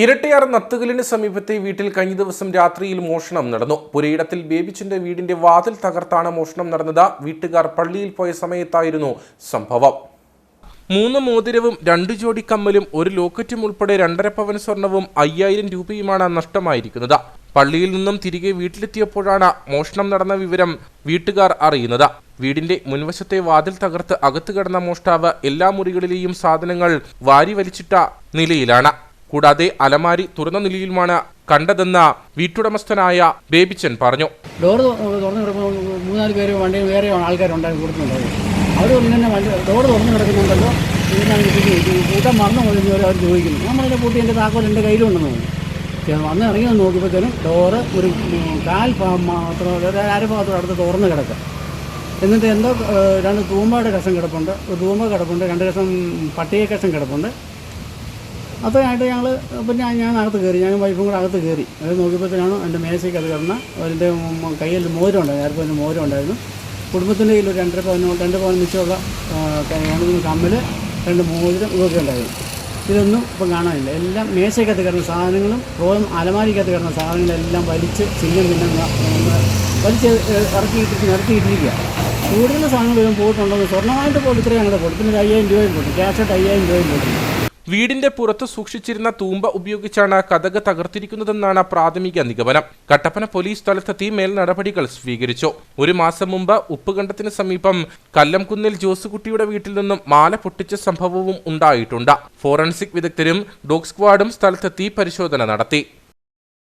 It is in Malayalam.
ഇരട്ടിയാർ നത്തുകലിന് സമീപത്തെ വീട്ടിൽ കഴിഞ്ഞ ദിവസം രാത്രിയിൽ മോഷണം നടന്നു. പുരയിടത്തിൽ ബേബിച്ചിന്റെ വീടിന്റെ വാതിൽ തകർത്താണ് മോഷണം നടന്നത്. വീട്ടുകാർ പള്ളിയിൽ പോയ സമയത്തായിരുന്നു സംഭവം. മൂന്ന് മോതിരവും രണ്ട് ജോഡി കമ്മലും ഒരു ലോക്കറ്റും ഉൾപ്പെടെ രണ്ടര പവൻ സ്വർണവും അയ്യായിരം രൂപയുമാണ് നഷ്ടമായിരിക്കുന്നത്. പള്ളിയിൽ നിന്നും തിരികെ വീട്ടിലെത്തിയപ്പോഴാണ് മോഷണം നടന്ന വിവരം വീട്ടുകാർ അറിയുന്നത്. വീടിന്റെ മുൻവശത്തെ വാതിൽ തകർത്ത് അകത്തു കിടന്ന മോഷ്ടാവ് എല്ലാ മുറികളിലെയും സാധനങ്ങൾ വാരി വലിച്ചിട്ട നിലയിലാണ്. കൂടാതെ അലമാരി തുറന്ന നിലയിലുമാണ് കണ്ടതെന്ന വീട്ടുടമസ്ഥനായ ബേബിച്ചൻ പറഞ്ഞു. ഡോർ മൂന്നാൽ പേര് വണ്ടി വേറെ ആൾക്കാരുണ്ടായി ചോദിക്കുന്നു. താക്കോൽ കയ്യിലുണ്ടെന്ന് വന്ന് ഇറങ്ങി നോക്കിയപ്പോഴത്തേനും ഡോറ് ഒരു കാൽ മാത്രം ഒരു അരഭാഗത്തോട് അടുത്ത് തുറന്ന് കിടക്കുക എന്നിട്ട് എന്തോ രണ്ട് തൂമ്പയുടെ കഷം കിടപ്പുണ്ട്. ഒരു തൂമ്പ കിടപ്പുണ്ട്. രണ്ട് കഷം പട്ടിക കഷം കിടപ്പുണ്ട്. അപ്പോൾ ആയിട്ട് ഞങ്ങൾ പിന്നെ ഞാൻ അകത്ത് കയറി ഞാനും വൈഫും കൂടെ അകത്ത് കയറി. അത് നോക്കിയപ്പോഴത്തേനാണ് എന്റെ മേശയ്ക്ക് അത് കിടന്ന അതിന്റെ കയ്യിൽ മോരം ഉണ്ടായിരുന്നു നേരത്തെ മോതിരം ഉണ്ടായിരുന്നു കുടുംബത്തിന്റെ കയ്യിൽ ഒരു രണ്ടര പവനോ രണ്ട് പവൻ മിച്ചമുള്ള ആ, ക- രണ്ട് കമ്മൽ രണ്ട് മോതിരം ഇതൊക്കെ ഉണ്ടായിരുന്നു. ഇതൊന്നും ഇപ്പം കാണാനില്ല. എല്ലാം മേശയ്ക്കകത്ത് കിടന്ന സാധനങ്ങളും റോയും അലമാരിക്കകത്ത് കിടന്ന സാധനങ്ങളെല്ലാം വലിച്ച് ചിഹ്നം പിന്നെ വലിച്ച് ഇറക്കിയിട്ട് ഇറക്കിയിട്ടിരിക്കുക കൂടുതൽ സാധനങ്ങൾ ഇതും പോയിട്ടുണ്ടെന്ന് സ്വർണമായിട്ട് പോലും ഇത്രയും ഞങ്ങളുടെ പോയിട്ട് പിന്നെ ഒരു അയ്യായിരം രൂപയും പോയിട്ട് ക്യാഷായിട്ട് അയ്യായിരം രൂപയും പോയിട്ടുണ്ട് വീടിന്റെ പുറത്ത് സൂക്ഷിച്ചിരുന്ന തൂമ്പ ഉപയോഗിച്ചാണ് കഥക് തകർത്തിരിക്കുന്നതെന്നാണ് പ്രാഥമിക നിഗമനം. കട്ടപ്പന പോലീസ് സ്ഥലത്തെത്തി മേൽ നടപടികൾ സ്വീകരിച്ചു. ഒരു മാസം മുമ്പ് ഉപ്പുകണ്ടത്തിന് സമീപം കല്ലംകുന്നിൽ ജോസുകുട്ടിയുടെ വീട്ടിൽ നിന്നും മാല പൊട്ടിച്ച സംഭവവും ഉണ്ടായിട്ടുണ്ട്. ഫോറൻസിക് വിദഗ്ധരും ഡോഗ് സ്ക്വാഡും സ്ഥലത്തെത്തി പരിശോധന നടത്തി.